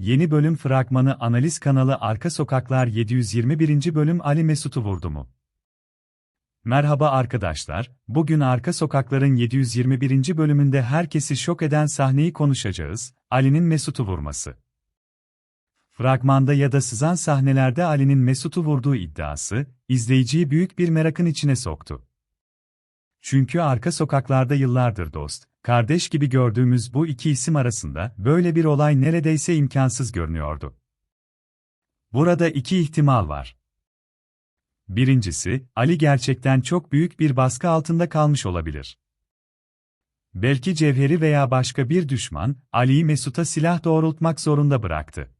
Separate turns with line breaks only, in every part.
Yeni bölüm fragmanı analiz kanalı Arka Sokaklar 721. bölüm Ali Mesut'u vurdu mu? Merhaba arkadaşlar, bugün Arka Sokaklar'ın 721. bölümünde herkesi şok eden sahneyi konuşacağız, Ali'nin Mesut'u vurması. Fragmanda ya da sızan sahnelerde Ali'nin Mesut'u vurduğu iddiası, izleyiciyi büyük bir merakın içine soktu. Çünkü arka sokaklarda yıllardır dost, kardeş gibi gördüğümüz bu iki isim arasında böyle bir olay neredeyse imkansız görünüyordu. Burada iki ihtimal var. Birincisi, Ali gerçekten çok büyük bir baskı altında kalmış olabilir. Belki Cevheri veya başka bir düşman, Ali'yi Mesut'a silah doğrultmak zorunda bıraktı.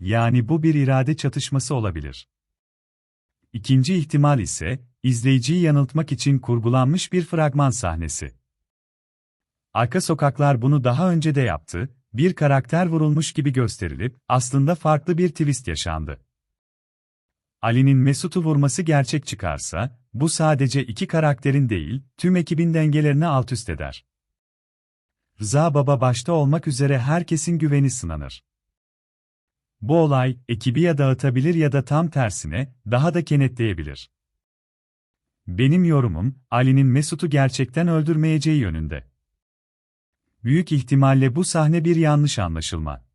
Yani bu bir irade çatışması olabilir. İkinci ihtimal ise, izleyiciyi yanıltmak için kurgulanmış bir fragman sahnesi. Arka sokaklar bunu daha önce de yaptı, bir karakter vurulmuş gibi gösterilip, aslında farklı bir twist yaşandı. Ali'nin Mesut'u vurması gerçek çıkarsa, bu sadece iki karakterin değil, tüm ekibin dengelerini alt üst eder. Rıza Baba başta olmak üzere herkesin güveni sınanır. Bu olay, ekibi ya dağıtabilir ya da tam tersine, daha da kenetleyebilir. Benim yorumum, Ali'nin Mesut'u gerçekten öldürmeyeceği yönünde. Büyük ihtimalle bu sahne bir yanlış anlaşılma.